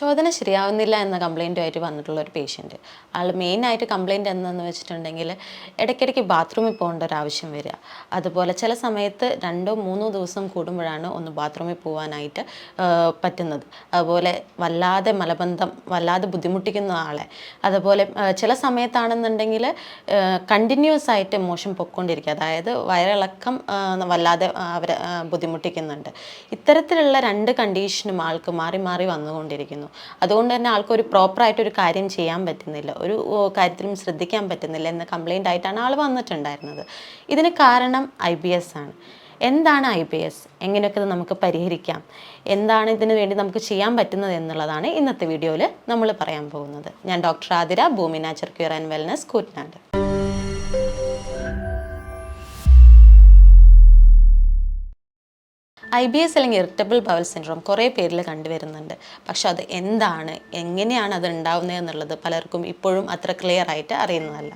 ശോധന ശരിയാവുന്നില്ല എന്ന കംപ്ലൈന്റുമായിട്ട് വന്നിട്ടുള്ള ഒരു പേഷ്യന്റ് ആൾ മെയിനായിട്ട് കംപ്ലൈന്റ് എന്താണെന്ന് വെച്ചിട്ടുണ്ടെങ്കിൽ ഇടയ്ക്കിടയ്ക്ക് ബാത്റൂമിൽ പോകേണ്ട ഒരു ആവശ്യം വരിക. അതുപോലെ ചില സമയത്ത് രണ്ടോ മൂന്നോ ദിവസം കൂടുമ്പോഴാണ് ഒന്ന് ബാത്റൂമിൽ പോകാനായിട്ട് പറ്റുന്നത്. അതുപോലെ വല്ലാതെ മലബന്ധം വല്ലാതെ ബുദ്ധിമുട്ടിക്കുന്ന ആളെ. അതുപോലെ ചില സമയത്താണെന്നുണ്ടെങ്കിൽ കണ്ടിന്യൂസ് ആയിട്ട് മോഷൻ പൊയ്ക്കൊണ്ടിരിക്കുക. അതായത് വയറിളക്കം വല്ലാതെ അവരെ ബുദ്ധിമുട്ടിക്കുന്നുണ്ട്. ഇത്തരത്തിലുള്ള രണ്ട് കണ്ടീഷനും ആൾക്ക് മാറി മാറി വന്നുകൊണ്ടിരിക്കുന്നു. അതുകൊണ്ട് തന്നെ ആൾക്ക് ഒരു പ്രോപ്പറായിട്ട് ഒരു കാര്യം ചെയ്യാൻ പറ്റുന്നില്ല. ഒരു കാര്യത്തിലും ശ്രദ്ധിക്കാൻ പറ്റുന്നില്ല എന്ന കംപ്ലൈന്റ് ആയിട്ടാണ് ആൾ വന്നിട്ടുണ്ടായിരുന്നത്. ഇതിന് കാരണം ഐ ആണ്. എന്താണ് ഐ ബി എസ് എങ്ങനെയൊക്കെ ഇത് നമുക്ക് പരിഹരിക്കാം? എന്താണ് ഇതിനു വേണ്ടി നമുക്ക് ചെയ്യാൻ പറ്റുന്നത് എന്നുള്ളതാണ് ഇന്നത്തെ വീഡിയോയിൽ നമ്മൾ പറയാൻ പോകുന്നത്. ഞാൻ doctor Athira Bhoomi nature cure and wellness Koottanad. I B S അല്ലെങ്കിൽ ഇറിറ്റബിൾ ബവൽ സിൻഡ്രോം കുറേ പേരിൽ കണ്ടുവരുന്നുണ്ട്. പക്ഷെ അത് എന്താണ്? എങ്ങനെയാണ് അത് ഉണ്ടാവുന്നത് എന്നുള്ളത് പലർക്കും ഇപ്പോഴും അത്ര ക്ലിയർ ആയിട്ട് അറിയുന്നതല്ല.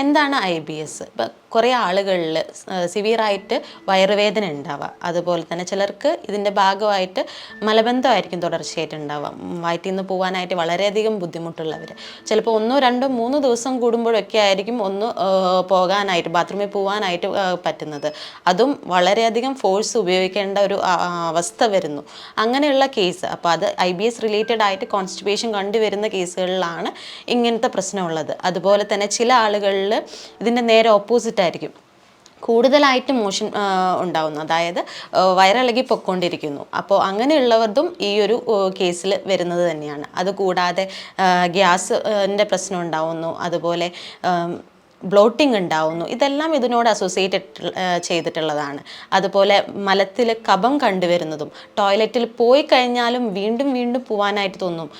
എന്താണ് ഐ ബി എസ്? ഇപ്പം കുറേ ആളുകളിൽ സിവിയറായിട്ട് വയറുവേദന ഉണ്ടാവുക അതുപോലെ തന്നെ ചിലർക്ക് ഇതിന്റെ ഭാഗമായിട്ട് മലബന്ധമായിരിക്കും തുടർച്ചയായിട്ട് ഉണ്ടാവുക വയറ്റിൽ നിന്ന് പോകാനായിട്ട് വളരെയധികം ബുദ്ധിമുട്ടുള്ളവർ ചിലപ്പോൾ ഒന്നോ രണ്ടോ മൂന്നോ ദിവസം കൂടുമ്പോഴൊക്കെ ആയിരിക്കും ഒന്ന് പോകാനായിട്ട് ബാത്റൂമിൽ പോകാനായിട്ട് പറ്റുന്നത്. അതും വളരെയധികം ഫോഴ്സ് ഉപയോഗിക്കേണ്ട ഒരു അവസ്ഥ വരുന്നു. അങ്ങനെയുള്ള കേസ് അപ്പോൾ അത് ഐ ബി എസ് റിലേറ്റഡ് ആയിട്ട് കോൺസ്റ്റിപ്പേഷൻ കണ്ടുവരുന്ന കേസുകളിലാണ് ഇങ്ങനത്തെ പ്രശ്നമുള്ളത് അതുപോലെ തന്നെ ചില ആളുകളിൽ ഇതിന്റെ നേരെ ഓപ്പോസിറ്റ് ആയിരിക്കും. കൂടുതലായിട്ട് മോഷൻ ഉണ്ടാവുന്നു. അതായത് വയറിളകി പൊയ്ക്കൊണ്ടിരിക്കുന്നു. അപ്പോൾ അങ്ങനെയുള്ളവർക്കും ഈ ഒരു കേസിൽ വരുന്നത് തന്നെയാണ്. അതുകൂടാതെ ഗ്യാസിന്റെ പ്രശ്നം ഉണ്ടാവുന്നു. അതുപോലെ ബ്ലോട്ടിംഗ് ഉണ്ടാവുന്നു. ഇതെല്ലാം ഇതിനോട് അസോസിയേറ്റ് ചെയ്തിട്ടുള്ളതാണ്. അതുപോലെ മലത്തിൽ കഭം കണ്ടുവരുന്നതും ടോയ്ലറ്റിൽ പോയി കഴിഞ്ഞാലും വീണ്ടും വീണ്ടും പോവാനായിട്ട് തോന്നും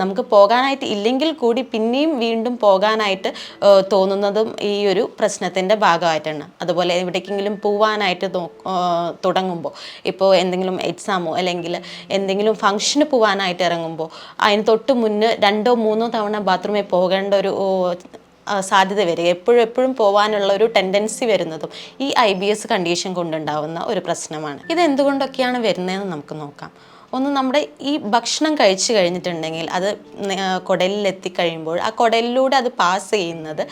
നമുക്ക് പോകാനായിട്ട് ഇല്ലെങ്കിൽ കൂടി പിന്നെയും വീണ്ടും പോകാനായിട്ട് തോന്നുന്നതും ഈ ഒരു പ്രശ്നത്തിന്റെ ഭാഗമായിട്ടാണ്. അതുപോലെ എവിടേക്കെങ്കിലും പോവാനായിട്ട് തുടങ്ങുമ്പോൾ ഇപ്പോൾ എന്തെങ്കിലും എക്സാമോ അല്ലെങ്കിൽ എന്തെങ്കിലും ഫംഗ്ഷന് പോവാനായിട്ട് ഇറങ്ങുമ്പോൾ അതിന് തൊട്ട് മുന്നേ രണ്ടോ മൂന്നോ തവണ ബാത്റൂമിൽ പോകേണ്ട ഒരു സാധ്യത വരിക എപ്പോഴും എപ്പോഴും പോകാനുള്ള ഒരു ടെൻഡൻസി വരുന്നതും ഈ ഐ ബി എസ് കണ്ടീഷൻ കൊണ്ടുണ്ടാവുന്ന ഒരു പ്രശ്നമാണ്. ഇത് എന്തുകൊണ്ടൊക്കെയാണ് വരുന്നതെന്ന് നമുക്ക് നോക്കാം. ഒന്ന് നമ്മുടെ ഈ ഭക്ഷണം കഴിച്ചു കഴിഞ്ഞിട്ടുണ്ടെങ്കിൽ അത് കുടലിലെത്തി കുടലിൽ ആ കുടലിലൂടെ അത് പാസ് ചെയ്യുന്നത്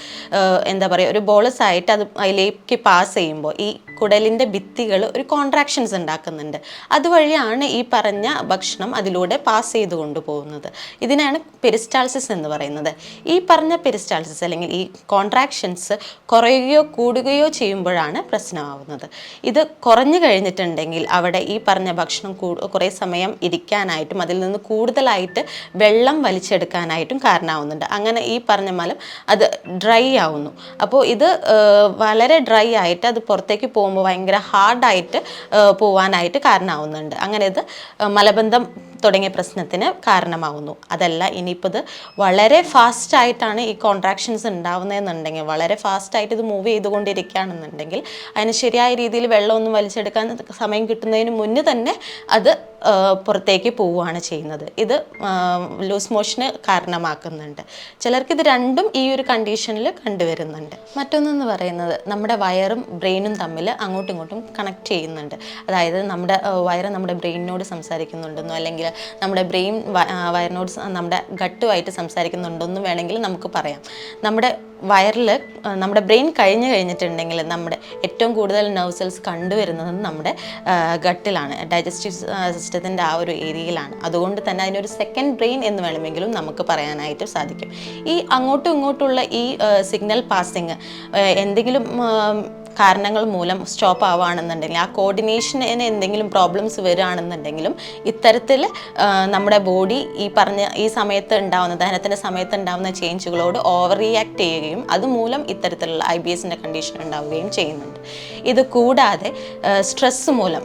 എന്താ പറയുക ഒരു ബോളസ് ആയിട്ട് അത് അതിലേക്ക് പാസ് ചെയ്യുമ്പോൾ ഈ കുടലിന്റെ ഭിത്തികൾ ഒരു കോൺട്രാക്ഷൻസ് ഉണ്ടാക്കുന്നുണ്ട്. അതുവഴിയാണ് ഈ പറഞ്ഞ ഭക്ഷണം അതിലൂടെ പാസ് ചെയ്ത് കൊണ്ടുപോകുന്നത്. ഇതിനാണ് പെരിസ്റ്റാൾസിസ് എന്ന് പറയുന്നത്. ഈ പറഞ്ഞ പെരിസ്റ്റാൾസിസ് അല്ലെങ്കിൽ ഈ കോൺട്രാക്ഷൻസ് കുറയുകയോ കൂടുകയോ ചെയ്യുമ്പോഴാണ് പ്രശ്നമാവുന്നത്. ഇത് കുറഞ്ഞു കഴിഞ്ഞിട്ടുണ്ടെങ്കിൽ അവിടെ ഈ പറഞ്ഞ ഭക്ഷണം കുറേ സമയം ഇരിക്കാനായിട്ടും അതിൽ നിന്ന് കൂടുതലായിട്ട് വെള്ളം വലിച്ചെടുക്കാനായിട്ടും കാരണമാവുന്നുണ്ട്. അങ്ങനെ ഈ പറഞ്ഞ മലം അത് ഡ്രൈ ആവുന്നു. അപ്പോൾ ഇത് വളരെ ഡ്രൈ ആയിട്ട് അത് പുറത്തേക്ക് പോകുമ്പോൾ ഭയങ്കര ഹാർഡായിട്ട് പോവാനായിട്ട് കാരണമാവുന്നുണ്ട്. അങ്ങനെ ഇത് മലബന്ധം തുടങ്ങിയ പ്രശ്നത്തിന് കാരണമാവുന്നു. അതല്ല ഇനിയിപ്പോൾ ഇത് വളരെ ഫാസ്റ്റായിട്ടാണ് ഈ കോൺട്രാക്ഷൻസ് ഉണ്ടാവുന്നതെന്നുണ്ടെങ്കിൽ വളരെ ഫാസ്റ്റായിട്ട് ഇത് മൂവ് ചെയ്തുകൊണ്ടിരിക്കുകയാണെന്നുണ്ടെങ്കിൽ അതിന് ശരിയായ രീതിയിൽ വെള്ളമൊന്നും വലിച്ചെടുക്കാൻ സമയം കിട്ടുന്നതിന് മുന്നേ തന്നെ അത് പുറത്തേക്ക് പോവുകയാണ് ചെയ്യുന്നത്. ഇത് ലൂസ് മോഷന് കാരണമാക്കുന്നുണ്ട്. ചിലർക്ക് ഇത് രണ്ടും ഈ ഒരു കണ്ടീഷനിൽ കണ്ടുവരുന്നുണ്ട്. മറ്റൊന്നെന്ന് പറയുന്നത് നമ്മുടെ വയറും ബ്രെയിനും തമ്മിൽ അങ്ങോട്ടും ഇങ്ങോട്ടും കണക്ട് ചെയ്യുന്നുണ്ട്. അതായത് നമ്മുടെ വയറ് നമ്മുടെ ബ്രെയിനിനോട് സംസാരിക്കുന്നുണ്ടെന്നോ അല്ലെങ്കിൽ നമ്മുടെ ബ്രെയിൻ വയറിനോട് നമ്മുടെ ഗട്ടുമായിട്ട് സംസാരിക്കുന്നുണ്ടെന്നും വേണമെങ്കിൽ നമുക്ക് പറയാം. നമ്മുടെ വയറിൽ നമ്മുടെ ബ്രെയിൻ കഴിഞ്ഞു കഴിഞ്ഞിട്ടുണ്ടെങ്കിൽ നമ്മുടെ ഏറ്റവും കൂടുതൽ നെർവ് സെൽസ് കണ്ടുവരുന്നത് നമ്മുടെ ഗട്ടിലാണ് ഡൈജസ്റ്റീവ് സിസ്റ്റത്തിന്റെ ആ ഒരു ഏരിയയിലാണ്. അതുകൊണ്ട് തന്നെ അതിനൊരു സെക്കൻഡ് ബ്രെയിൻ എന്ന് വേണമെങ്കിലും നമുക്ക് പറയാനായിട്ട് സാധിക്കും. ഈ അങ്ങോട്ടും ഇങ്ങോട്ടുള്ള ഈ സിഗ്നൽ പാസിങ് എന്തെങ്കിലും കാരണങ്ങൾ മൂലം സ്റ്റോപ്പ് ആവുകയാണെന്നുണ്ടെങ്കിൽ ആ കോർഡിനേഷന് എന്തെങ്കിലും പ്രോബ്ലംസ് വരികയാണെന്നുണ്ടെങ്കിലും ഇത്തരത്തിൽ നമ്മുടെ ബോഡി ഈ പറഞ്ഞ ഈ സമയത്ത് ഉണ്ടാവുന്ന ദഹനത്തിന്റെ സമയത്ത് ഉണ്ടാവുന്ന ചേഞ്ചുകളോട് ഓവർ റിയാക്ട് ചെയ്യുകയും അതുമൂലം ഇത്തരത്തിലുള്ള ഐ ബി എസിന്റെ കണ്ടീഷൻ ഉണ്ടാവുകയും ചെയ്യുന്നുണ്ട്. ഇത് കൂടാതെ സ്ട്രെസ് മൂലം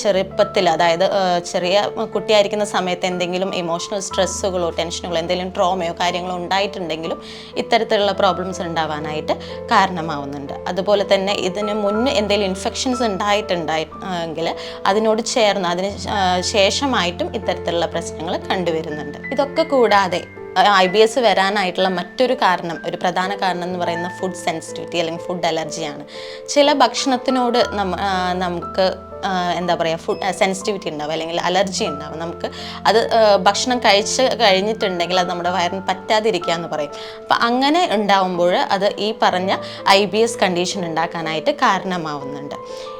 ചെറുപ്പത്തിൽ അതായത് ചെറിയ കുട്ടിയായിരിക്കുന്ന സമയത്ത് എന്തെങ്കിലും ഇമോഷണൽ സ്ട്രെസ്സുകളോ ടെൻഷനുകളോ എന്തെങ്കിലും ട്രോമയോ കാര്യങ്ങളോ ഉണ്ടായിട്ടുണ്ടെങ്കിലും ഇത്തരത്തിലുള്ള പ്രോബ്ലംസ് ഉണ്ടാവാനായിട്ട് കാരണമാവുന്നുണ്ട്. അതുപോലെ തന്നെ ഇതിന് മുന്നേ എന്തെങ്കിലും ഇൻഫെക്ഷൻസ് ഉണ്ടായിട്ടുണ്ടായെങ്കിൽ അതിനോട് ചേർന്ന് അതിന് ശേഷമായിട്ടും ഇത്തരത്തിലുള്ള പ്രശ്നങ്ങൾ കണ്ടുവരുന്നുണ്ട്. ഇതൊക്കെ കൂടാതെ ഐ ബി എസ് വരാനായിട്ടുള്ള മറ്റൊരു കാരണം ഒരു പ്രധാന കാരണം എന്ന് പറയുന്ന ഫുഡ് സെൻസിറ്റിവിറ്റി അല്ലെങ്കിൽ ഫുഡ് അലർജിയാണ് ചില ഭക്ഷണത്തിനോട് നമുക്ക് എന്താ പറയുക ഫുഡ് സെൻസിറ്റിവിറ്റി ഉണ്ടാവും അല്ലെങ്കിൽ അലർജി ഉണ്ടാവും നമുക്ക് അത് ഭക്ഷണം കഴിച്ച് കഴിഞ്ഞിട്ടുണ്ടെങ്കിൽ അത് നമ്മുടെ വയറിന് പറ്റാതിരിക്കുക എന്ന് പറയും. അപ്പം അങ്ങനെ ഉണ്ടാവുമ്പോൾ അത് ഈ പറഞ്ഞ ഐ ബി എസ് കണ്ടീഷൻ ഉണ്ടാക്കാനായിട്ട് കാരണമാവുന്നുണ്ട്.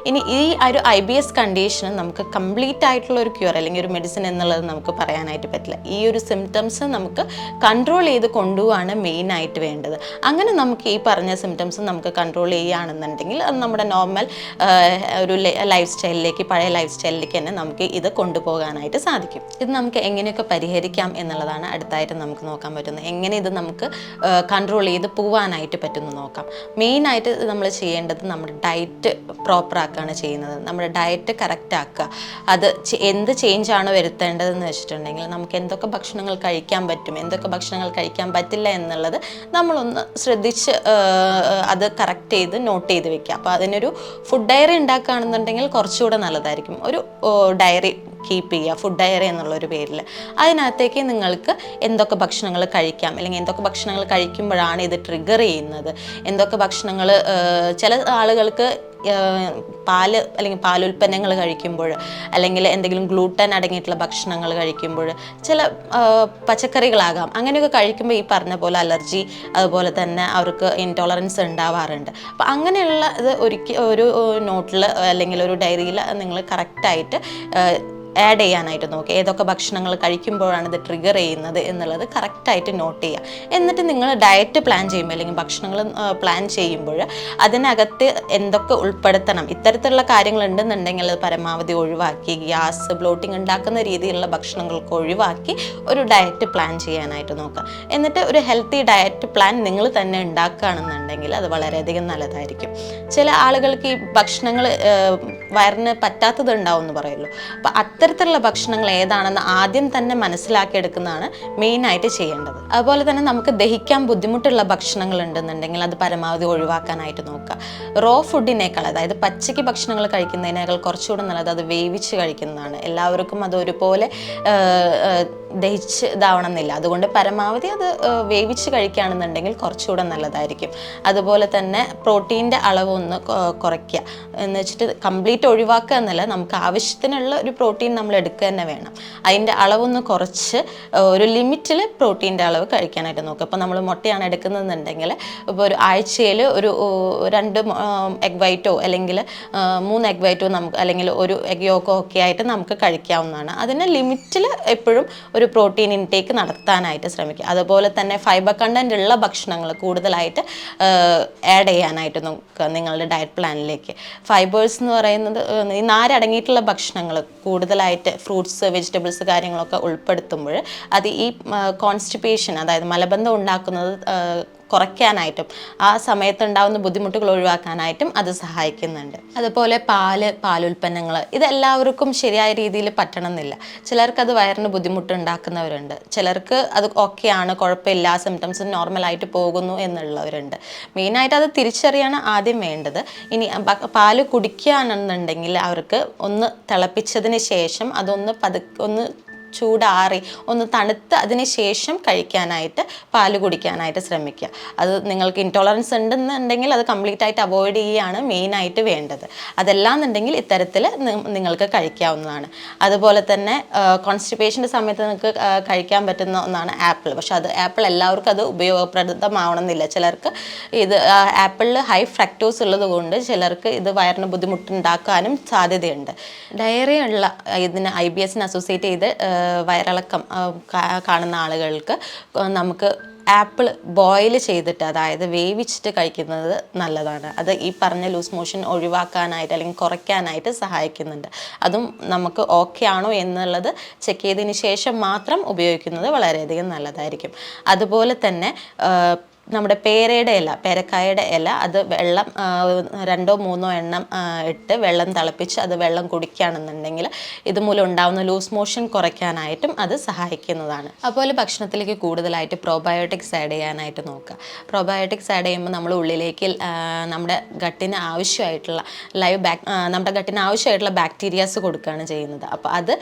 ഇനി ഈ ഒരു ഐ ബി എസ് കണ്ടീഷന് നമുക്ക് കംപ്ലീറ്റ് ആയിട്ടുള്ള ഒരു ക്യൂർ അല്ലെങ്കിൽ ഒരു മെഡിസിൻ എന്നുള്ളത് നമുക്ക് പറയാനായിട്ട് പറ്റില്ല. ഈ ഒരു സിംറ്റംസ് നമുക്ക് കൺട്രോൾ ചെയ്ത് കൊണ്ടുപോവാണ് മെയിൻ ആയിട്ട് വേണ്ടത്. അങ്ങനെ നമുക്ക് ഈ പറഞ്ഞ സിംറ്റംസ് നമുക്ക് കൺട്രോൾ ചെയ്യുകയാണെന്നുണ്ടെങ്കിൽ അത് നമ്മുടെ നോർമൽ ഒരു ലൈഫ് സ്റ്റൈലിലേക്ക് പഴയ ലൈഫ് സ്റ്റൈലിലേക്ക് തന്നെ നമുക്ക് ഇത് കൊണ്ടുപോകാനായിട്ട് സാധിക്കും. ഇത് നമുക്ക് എങ്ങനെയൊക്കെ പരിഹരിക്കാം എന്നുള്ളതാണ് അടുത്തായിട്ട് നമുക്ക് നോക്കാൻ പറ്റുന്നത്. എങ്ങനെ ഇത് നമുക്ക് കൺട്രോൾ ചെയ്ത് പോവാനായിട്ട് പറ്റുമെന്ന് നോക്കാം. മെയിനായിട്ട് നമ്മൾ ചെയ്യേണ്ടത് നമ്മുടെ ഡയറ്റ് പ്രോപ്പർ ആക്കുകയാണ് ചെയ്യുന്നത്. നമ്മുടെ ഡയറ്റ് കറക്റ്റ് ആക്കുക. അത് എന്ത് ചേഞ്ച് ആണ് വരുത്തേണ്ടതെന്ന് വെച്ചിട്ടുണ്ടെങ്കിൽ നമുക്ക് എന്തൊക്കെ ഭക്ഷണങ്ങൾ കഴിക്കാൻ പറ്റും എന്തൊക്കെ ഭക്ഷണങ്ങൾ കഴിക്കാൻ പറ്റില്ല എന്നുള്ളത് നമ്മളൊന്ന് ശ്രദ്ധിച്ച് അത് കറക്റ്റ് ചെയ്ത് നോട്ട് ചെയ്ത് വെക്കുക. അപ്പോൾ അതിനൊരു ഫുഡ് ഡയറി ഉണ്ടാക്കുകയാണെന്നുണ്ടെങ്കിൽ കുറച്ചുകൂടെ നല്ലതായിരിക്കും. ഒരു ഡയറി കീപ്പ് ചെയ്യുക ഫുഡ് ഡയറി എന്നുള്ളൊരു പേരിൽ. അതിനകത്തേക്ക് നിങ്ങൾക്ക് എന്തൊക്കെ ഭക്ഷണങ്ങൾ കഴിക്കാം അല്ലെങ്കിൽ എന്തൊക്കെ ഭക്ഷണങ്ങൾ കഴിക്കുമ്പോഴാണ് ഇത് ട്രിഗർ ചെയ്യുന്നത് എന്തൊക്കെ ഭക്ഷണങ്ങൾ ചില ആളുകൾക്ക് പാൽ അല്ലെങ്കിൽ പാലുൽപ്പന്നങ്ങൾ കഴിക്കുമ്പോൾ അല്ലെങ്കിൽ എന്തെങ്കിലും ഗ്ലൂട്ടൻ അടങ്ങിയിട്ടുള്ള ഭക്ഷണങ്ങൾ കഴിക്കുമ്പോൾ ചില പച്ചക്കറികളാകാം. അങ്ങനെയൊക്കെ കഴിക്കുമ്പോൾ ഈ പറഞ്ഞ പോലെ അലർജി അതുപോലെ തന്നെ അവർക്ക് ഇൻടോളറൻസ് ഉണ്ടാവാറുണ്ട്. അപ്പോൾ അങ്ങനെയുള്ള ഇത് ഒരിക്കൽ ഒരു നോട്ടിൽ അല്ലെങ്കിൽ ഒരു ഡയറിയിൽ നിങ്ങൾ കറക്റ്റായിട്ട് ആഡ് ചെയ്യാനായിട്ട് നോക്കുക. ഏതൊക്കെ ഭക്ഷണങ്ങൾ കഴിക്കുമ്പോഴാണ് ഇത് ട്രിഗർ ചെയ്യുന്നത് എന്നുള്ളത് കറക്റ്റായിട്ട് നോട്ട് ചെയ്യുക. എന്നിട്ട് നിങ്ങൾ ഡയറ്റ് പ്ലാൻ ചെയ്യുമ്പോൾ അല്ലെങ്കിൽ ഭക്ഷണങ്ങൾ പ്ലാൻ ചെയ്യുമ്പോൾ അതിനകത്ത് എന്തൊക്കെ ഉൾപ്പെടുത്തണം ഇത്തരത്തിലുള്ള കാര്യങ്ങൾ ഉണ്ടെന്നുണ്ടെങ്കിൽ അത് പരമാവധി ഒഴിവാക്കി ഗ്യാസ് ബ്ലോട്ടിംഗ് ഉണ്ടാക്കുന്ന രീതിയിലുള്ള ഭക്ഷണങ്ങൾക്ക് ഒഴിവാക്കി ഒരു ഡയറ്റ് പ്ലാൻ ചെയ്യാനായിട്ട് നോക്കുക. എന്നിട്ട് ഒരു ഹെൽത്തി ഡയറ്റ് പ്ലാൻ നിങ്ങൾ തന്നെ ഉണ്ടാക്കുകയാണെന്നുണ്ടെങ്കിൽ അത് വളരെയധികം നല്ലതായിരിക്കും. ചില ആളുകൾക്ക് ഈ ഭക്ഷണങ്ങൾ വയറിന് പറ്റാത്തത് ഉണ്ടാവും എന്ന് പറയുമല്ലോ അപ്പോൾ അത്തരത്തിലുള്ള ഭക്ഷണങ്ങൾ ഏതാണെന്ന് ആദ്യം തന്നെ മനസ്സിലാക്കിയെടുക്കുന്നതാണ് മെയിനായിട്ട് ചെയ്യേണ്ടത്. അതുപോലെ തന്നെ നമുക്ക് ദഹിക്കാൻ ബുദ്ധിമുട്ടുള്ള ഭക്ഷണങ്ങൾ ഉണ്ടെന്നുണ്ടെങ്കിൽ അത് പരമാവധി ഒഴിവാക്കാനായിട്ട് നോക്കുക. റോ ഫുഡിനേക്കാൾ അതായത് പച്ചയ്ക്ക് ഭക്ഷണങ്ങൾ കഴിക്കുന്നതിനേക്കാൾ കുറച്ചുകൂടെ നല്ലത് അത് വേവിച്ച് കഴിക്കുന്നതാണ്. എല്ലാവർക്കും അത് ഒരുപോലെ ദഹിച്ച് ഇതാവണം എന്നില്ല അതുകൊണ്ട് പരമാവധി അത് വേവിച്ച് കഴിക്കുകയാണെന്നുണ്ടെങ്കിൽ കുറച്ചുകൂടെ നല്ലതായിരിക്കും. അതുപോലെ തന്നെ പ്രോട്ടീന്റെ അളവ് ഒന്ന് കുറയ്ക്കുക. എന്ന് വെച്ചിട്ട് കംപ്ലീറ്റ് ഒഴിവാക്കുക എന്നല്ല നമുക്ക് ആവശ്യത്തിനുള്ള ഒരു പ്രോട്ടീൻ നമ്മൾ എടുക്കുക തന്നെ വേണം. അതിന്റെ അളവൊന്ന് കുറച്ച് ഒരു ലിമിറ്റിൽ പ്രോട്ടീന്റെ അളവ് കഴിക്കാനായിട്ട് നോക്കുക. ഇപ്പോൾ നമ്മൾ മുട്ടയാണ് എടുക്കുന്നതെന്നുണ്ടെങ്കിൽ ഇപ്പോൾ ഒരു ആഴ്ചയിൽ ഒരു രണ്ട് എഗ് വൈറ്റോ അല്ലെങ്കിൽ മൂന്ന് എഗ് വൈറ്റോ നമുക്ക് അല്ലെങ്കിൽ ഒരു എഗ് യോക്കോ ഒക്കെ ആയിട്ട് നമുക്ക് കഴിക്കാവുന്നതാണ്. അതിന് ലിമിറ്റിൽ എപ്പോഴും ഒരു പ്രോട്ടീൻ ഇൻടേക്ക് നടത്താനായിട്ട് ശ്രമിക്കുക. അതുപോലെ തന്നെ ഫൈബർ കണ്ടന്റ് ഉള്ള ഭക്ഷണങ്ങൾ കൂടുതലായിട്ട് ആഡ് ചെയ്യാനായിട്ട് നോക്കുക നിങ്ങളുടെ ഡയറ്റ് പ്ലാനിലേക്ക് ഫൈബേഴ്സ് എന്ന് പറയുന്നത് ഈ നാരടങ്ങിയിട്ടുള്ള ഭക്ഷണങ്ങൾ കൂടുതലായിട്ട് ഫ്രൂട്ട്സ് വെജിറ്റബിൾസ് കാര്യങ്ങളൊക്കെ ഉൾപ്പെടുത്തുമ്പോൾ അത് ഈ കോൺസ്റ്റിപ്പേഷൻ അതായത് മലബന്ധം ഉണ്ടാക്കുന്നത് കുറയ്ക്കാനായിട്ടും ആ സമയത്ത് ഉണ്ടാകുന്ന ബുദ്ധിമുട്ടുകൾ ഒഴിവാക്കാനായിട്ടും അത് സഹായിക്കുന്നുണ്ട്. അതുപോലെ പാൽ പാലുൽപ്പന്നങ്ങൾ ഇതെല്ലാവർക്കും ശരിയായ രീതിയിൽ പറ്റണമെന്നില്ല. ചിലർക്ക് അത് വയറിന് ബുദ്ധിമുട്ട് ഉണ്ടാക്കുന്നവരുണ്ട് ചിലർക്ക് അത് ഓക്കെയാണ് കുഴപ്പമില്ല സിംറ്റംസ് നോർമലായിട്ട് പോകുന്നു എന്നുള്ളവരുണ്ട്. മെയിനായിട്ട് അത് തിരിച്ചറിയാണ് ആദ്യം വേണ്ടത്. ഇനി പാൽ കുടിക്കുകയാണെന്നുണ്ടെങ്കിൽ അവർക്ക് ഒന്ന് തിളപ്പിച്ചതിന് ശേഷം അതൊന്ന് പതുക്കെ ഒന്ന് ചൂടാറി ഒന്ന് തണുത്ത് അതിന് ശേഷം കഴിക്കാനായിട്ട് പാൽ കുടിക്കാനായിട്ട് ശ്രമിക്കുക. അത് നിങ്ങൾക്ക് ഇൻടോളറൻസ് ഉണ്ടെന്നുണ്ടെങ്കിൽ അത് കംപ്ലീറ്റ് ആയിട്ട് അവോയ്ഡ് ചെയ്യുകയാണ് മെയിനായിട്ട് വേണ്ടത്. അതല്ലാന്നുണ്ടെങ്കിൽ ഇത്തരത്തിൽ നിങ്ങൾക്ക് കഴിക്കാവുന്നതാണ്. അതുപോലെ തന്നെ കോൺസ്റ്റിപ്പേഷന്റെ സമയത്ത് നിങ്ങൾക്ക് കഴിക്കാൻ പറ്റുന്ന ഒന്നാണ് ആപ്പിൾ പക്ഷേ അത് ആപ്പിൾ എല്ലാവർക്കും അത് ഉപയോഗപ്രദമാവണമെന്നില്ല. ചിലർക്ക് ഇത് ആപ്പിളിൽ ഹൈ ഫ്രാക്ടോസ് ഉള്ളത് കൊണ്ട് ചിലർക്ക് ഇത് വയറിന് ബുദ്ധിമുട്ടുണ്ടാക്കാനും സാധ്യതയുണ്ട്. ഡയറി ഉള്ള ഇതിന് ഐ ബി എസിന് അസോസിയേറ്റ് ചെയ്ത് വയറിളക്കം കാണുന്ന ആളുകൾക്ക് നമുക്ക് ആപ്പിൾ ബോയിൽ ചെയ്തിട്ട് അതായത് വേവിച്ചിട്ട് കഴിക്കുന്നത് നല്ലതാണ്. അത് ഈ പറഞ്ഞ ലൂസ് മോഷൻ ഒഴിവാക്കാനായിട്ട് അല്ലെങ്കിൽ കുറയ്ക്കാനായിട്ട് സഹായിക്കുന്നുണ്ട്. അതും നമുക്ക് ഓക്കെ ആണോ എന്നുള്ളത് ചെക്ക് ചെയ്തതിന് ശേഷം മാത്രം ഉപയോഗിക്കുന്നത് വളരെയധികം നല്ലതായിരിക്കും. അതുപോലെ തന്നെ നമ്മുടെ പേരയുടെ ഇല പേരക്കായയുടെ ഇല അത് വെള്ളം രണ്ടോ മൂന്നോ എണ്ണം ഇട്ട് വെള്ളം തിളപ്പിച്ച് അത് വെള്ളം കുടിക്കുകയാണെന്നുണ്ടെങ്കിൽ ഇതുമൂലം ഉണ്ടാകുന്ന ലൂസ് മോഷൻ കുറയ്ക്കാനായിട്ടും അത് സഹായിക്കുന്നതാണ്. അതുപോലെ ഭക്ഷണത്തിലേക്ക് കൂടുതലായിട്ട് പ്രോബയോട്ടിക്സ് ആഡ് ചെയ്യാനായിട്ട് നോക്കുക. പ്രോബയോട്ടിക്സ് ആഡ് ചെയ്യുമ്പോൾ നമ്മൾ ഉള്ളിലേക്ക് നമ്മുടെ ഗട്ടിന് ആവശ്യമായിട്ടുള്ള ലൈവ് ബാക് നമ്മുടെ ഗട്ടിന് ആവശ്യമായിട്ടുള്ള ബാക്ടീരിയാസ് കൊടുക്കുകയാണ് ചെയ്യുന്നത്. അപ്പോൾ അത്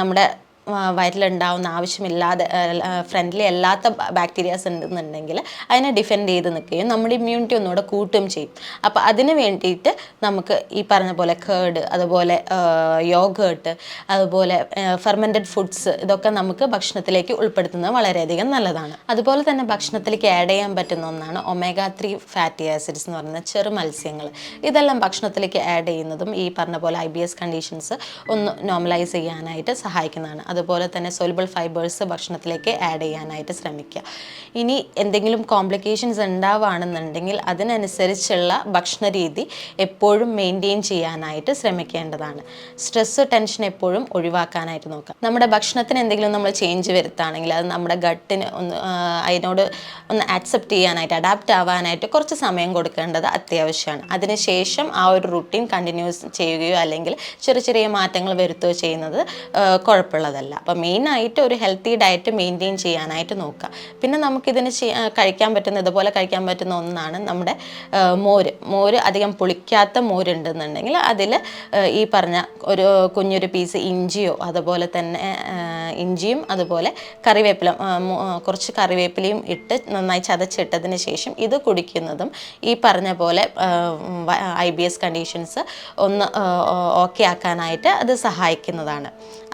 നമ്മുടെ വയറ്റിലുണ്ടാവുന്ന ആവശ്യമില്ലാതെ ഫ്രണ്ട്ലി അല്ലാത്ത ബാക്ടീരിയാസ് ഉണ്ടെന്നുണ്ടെങ്കിൽ അതിനെ ഡിഫെൻഡ് ചെയ്ത് നിൽക്കുകയും നമ്മുടെ ഇമ്മ്യൂണിറ്റി ഒന്നുകൂടെ കൂട്ടുകയും ചെയ്യും. അപ്പോൾ അതിന് വേണ്ടിയിട്ട് നമുക്ക് ഈ പറഞ്ഞ പോലെ കേർഡ് അതുപോലെ യോഗേർട്ട് അതുപോലെ ഫെർമെന്റഡ് ഫുഡ്സ് ഇതൊക്കെ നമുക്ക് ഭക്ഷണത്തിലേക്ക് ഉൾപ്പെടുത്തുന്നത് വളരെയധികം നല്ലതാണ്. അതുപോലെ തന്നെ ഭക്ഷണത്തിലേക്ക് ആഡ് ചെയ്യാൻ പറ്റുന്ന ഒന്നാണ് ഒമേഗ ത്രീ ഫാറ്റി ആസിഡ്സ് എന്ന് പറയുന്ന ചെറു മത്സ്യങ്ങൾ. ഇതെല്ലാം ഭക്ഷണത്തിലേക്ക് ആഡ് ചെയ്യുന്നതും ഈ പറഞ്ഞ പോലെ ഐ ബി എസ് കണ്ടീഷൻസ് ഒന്ന് നോർമലൈസ് ചെയ്യാനായിട്ട് സഹായിക്കുന്നതാണ്. അതുപോലെ തന്നെ സോലബിൾ ഫൈബേഴ്സ് ഭക്ഷണത്തിലേക്ക് ആഡ് ചെയ്യാനായിട്ട് ശ്രമിക്കുക. ഇനി എന്തെങ്കിലും കോംപ്ലിക്കേഷൻസ് ഉണ്ടാവുകയാണെന്നുണ്ടെങ്കിൽ അതിനനുസരിച്ചുള്ള ഭക്ഷണ രീതി എപ്പോഴും മെയിന്റെയിൻ ചെയ്യാനായിട്ട് ശ്രമിക്കേണ്ടതാണ്. സ്ട്രെസ്സ് ടെൻഷൻ എപ്പോഴും ഒഴിവാക്കാനായിട്ട് നോക്കുക. നമ്മുടെ ഭക്ഷണത്തിന് എന്തെങ്കിലും നമ്മൾ ചേഞ്ച് വരുത്തുകയാണെങ്കിൽ അത് നമ്മുടെ ഗട്ടിന് ഒന്ന് അതിനോട് ഒന്ന് ആക്സെപ്റ്റ് ചെയ്യാനായിട്ട് അഡാപ്റ്റ് ആവാനായിട്ട് കുറച്ച് സമയം കൊടുക്കേണ്ടത് അത്യാവശ്യമാണ്. അതിനുശേഷം ആ ഒരു റുട്ടീൻ കണ്ടിന്യൂസ് ചെയ്യുകയോ അല്ലെങ്കിൽ ചെറിയ ചെറിയ മാറ്റങ്ങൾ വരുത്തുകയോ ചെയ്യുന്നത് ആ, കുഴപ്പമുള്ളതല്ല അപ്പോൾ മെയിനായിട്ട് ഒരു ഹെൽത്തി ഡയറ്റ് മെയിന്റെയിൻ ചെയ്യാനായിട്ട് നോക്കുക. പിന്നെ നമുക്കിതിന് കഴിക്കാൻ പറ്റുന്ന ഇതുപോലെ കഴിക്കാൻ പറ്റുന്ന ഒന്നാണ് നമ്മുടെ മോര്. മോര് അധികം പുളിക്കാത്ത മോരുണ്ടെന്നുണ്ടെങ്കിൽ അതിൽ ഈ പറഞ്ഞ ഒരു കുഞ്ഞൊരു പീസ് ഇഞ്ചിയോ അതുപോലെ തന്നെ ഇഞ്ചിയും അതുപോലെ കറിവേപ്പില കുറച്ച് കറിവേപ്പിലയും ഇട്ട് നന്നായി ചതച്ചിട്ടതിന് ശേഷം ഇത് കുടിക്കുന്നതും ഈ പറഞ്ഞ പോലെ ഐ ബി എസ് കണ്ടീഷൻസ് ഒന്ന് ഓക്കെ ആക്കാനായിട്ട് അത് സഹായിക്കുന്നതാണ്.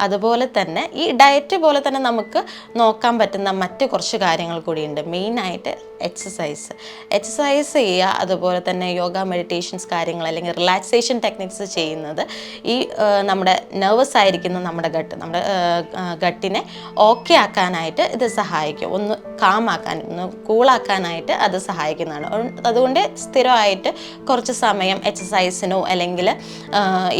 അതുപോലെ തന്നെ ഈ ഡയറ്റ് പോലെ തന്നെ നമുക്ക് നോക്കാൻ പറ്റുന്ന മറ്റ് കുറച്ച് കാര്യങ്ങൾ കൂടിയുണ്ട്. മെയിനായിട്ട് എക്സസൈസ് എക്സസൈസ് ചെയ്യുക അതുപോലെ തന്നെ യോഗ മെഡിറ്റേഷൻസ് കാര്യങ്ങൾ അല്ലെങ്കിൽ റിലാക്സേഷൻ ടെക്നിക്സ് ചെയ്യുന്നത് ഈ നമ്മുടെ നെർവസ് ആയിരിക്കുന്ന നമ്മുടെ ഗട്ട് നമ്മുടെ ഗട്ടിനെ ഓക്കെ ആക്കാനായിട്ട് ഇത് സഹായിക്കും. ഒന്ന് കാമാക്കാൻ ഒന്ന് കൂളാക്കാനായിട്ട് അത് സഹായിക്കുന്നതാണ്. അതുകൊണ്ട് സ്ഥിരമായിട്ട് കുറച്ച് സമയം എക്സസൈസിനോ അല്ലെങ്കിൽ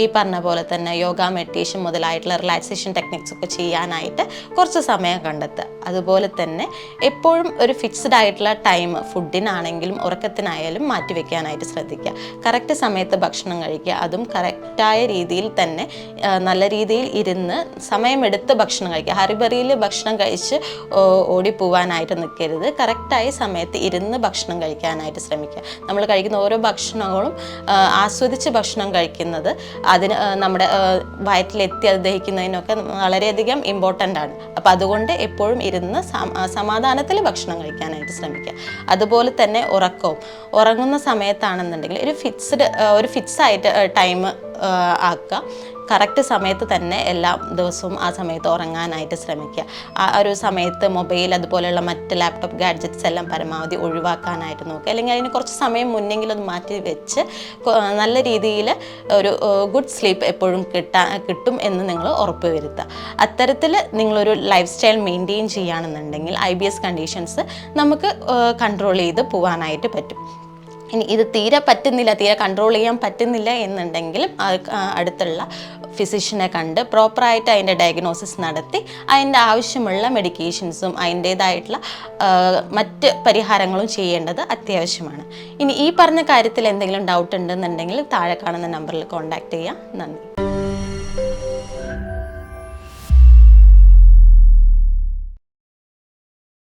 ഈ പറഞ്ഞ പോലെ തന്നെ യോഗ മെഡിറ്റേഷൻ മുതലായിട്ടുള്ള റിലാക്സേഷൻ ടെക്നിക്സ് ഒക്കെ ചെയ്യാനായിട്ട് കുറച്ച് സമയം കണ്ടെത്തുക. അതുപോലെ തന്നെ എപ്പോഴും ഒരു ഫിക്സ്ഡ് ആയിട്ടുള്ള ടൈം ഫുഡിനാണെങ്കിലും ഉറക്കത്തിനായാലും മാറ്റി വെക്കാനായിട്ട് ശ്രദ്ധിക്കുക. കറക്റ്റ് സമയത്ത് ഭക്ഷണം കഴിക്കുക. അതും കറക്റ്റായ രീതിയിൽ തന്നെ നല്ല രീതിയിൽ ഇരുന്ന് സമയമെടുത്ത് ഭക്ഷണം കഴിക്കുക. ഹറിബറിയിൽ ഭക്ഷണം കഴിച്ച് ഓടി ഓടിപ്പോവാനായിട്ട് നിൽക്കരുത്. കറക്റ്റായ സമയത്ത് ഇരുന്ന് ഭക്ഷണം കഴിക്കാനായിട്ട് ശ്രമിക്കുക. നമ്മൾ കഴിക്കുന്ന ഓരോ ഭക്ഷണങ്ങളും ആസ്വദിച്ച് ഭക്ഷണം കഴിക്കുന്നത് അതിന് നമ്മുടെ വയറ്റിലെത്തി അത് ദഹിക്കുന്നതിനൊക്കെ വളരെയധികം ഇമ്പോർട്ടന്റ് ആണ്. അപ്പോൾ അതുകൊണ്ട് എപ്പോഴും ഇരുന്ന് സമ- സമാധാനത്തിൽ ഭക്ഷണം കഴിക്കാനായിട്ട് ശ്രമിക്കുക. അതുപോലെ തന്നെ ഉറക്കവും. ഉറങ്ങുന്ന സമയത്താണെന്നുണ്ടെങ്കിൽ ഒരു ഫിക്സ്ഡ് ഒരു ഫിക്സ് ആയിട്ട് ടൈം ആക്കുക. കറക്റ്റ് സമയത്ത് തന്നെ എല്ലാ ദിവസവും ആ സമയത്ത് ഉറങ്ങാനായിട്ട് ശ്രമിക്കുക. ആ ഒരു സമയത്ത് മൊബൈൽ അതുപോലെയുള്ള മറ്റ് ലാപ്ടോപ്പ് ഗാഡ്ജറ്റ്സ് എല്ലാം പരമാവധി ഒഴിവാക്കാനായിട്ട് നോക്കുക. അല്ലെങ്കിൽ അതിന് കുറച്ച് സമയം മുന്നെങ്കിലും അത് മാറ്റി വെച്ച് നല്ല രീതിയിൽ ഒരു ഗുഡ് സ്ലീപ്പ് എപ്പോഴും കിട്ടാ കിട്ടും എന്ന് നിങ്ങൾ ഉറപ്പ് വരുത്തുക. അത്തരത്തിൽ നിങ്ങളൊരു ലൈഫ് സ്റ്റൈൽ മെയിന്റെയിൻ ചെയ്യുകയാണെന്നുണ്ടെങ്കിൽ ഐ ബി എസ് കണ്ടീഷൻസ് നമുക്ക് കൺട്രോൾ ചെയ്ത് പോകാനായിട്ട് പറ്റും. ഇനി ഇത് തീരെ പറ്റുന്നില്ല തീരെ കൺട്രോൾ ചെയ്യാൻ പറ്റുന്നില്ല എന്നുണ്ടെങ്കിൽ അടുത്തുള്ള ഫിസിഷ്യനെ കണ്ട് പ്രോപ്പറായിട്ട് അതിന്റെ ഡയഗ്നോസിസ് നടത്തി അതിന്റെ ആവശ്യമുള്ള മെഡിക്കേഷൻസും അതിന്റേതായിട്ടുള്ള മറ്റ് പരിഹാരങ്ങളും ചെയ്യേണ്ടത് അത്യാവശ്യമാണ്. ഇനി ഈ പറഞ്ഞ കാര്യത്തിൽ എന്തെങ്കിലും ഡൗട്ട് ഉണ്ടെന്നുണ്ടെങ്കിൽ താഴെ കാണുന്ന നമ്പറിൽ കോൺടാക്റ്റ് ചെയ്യാം. നന്ദി.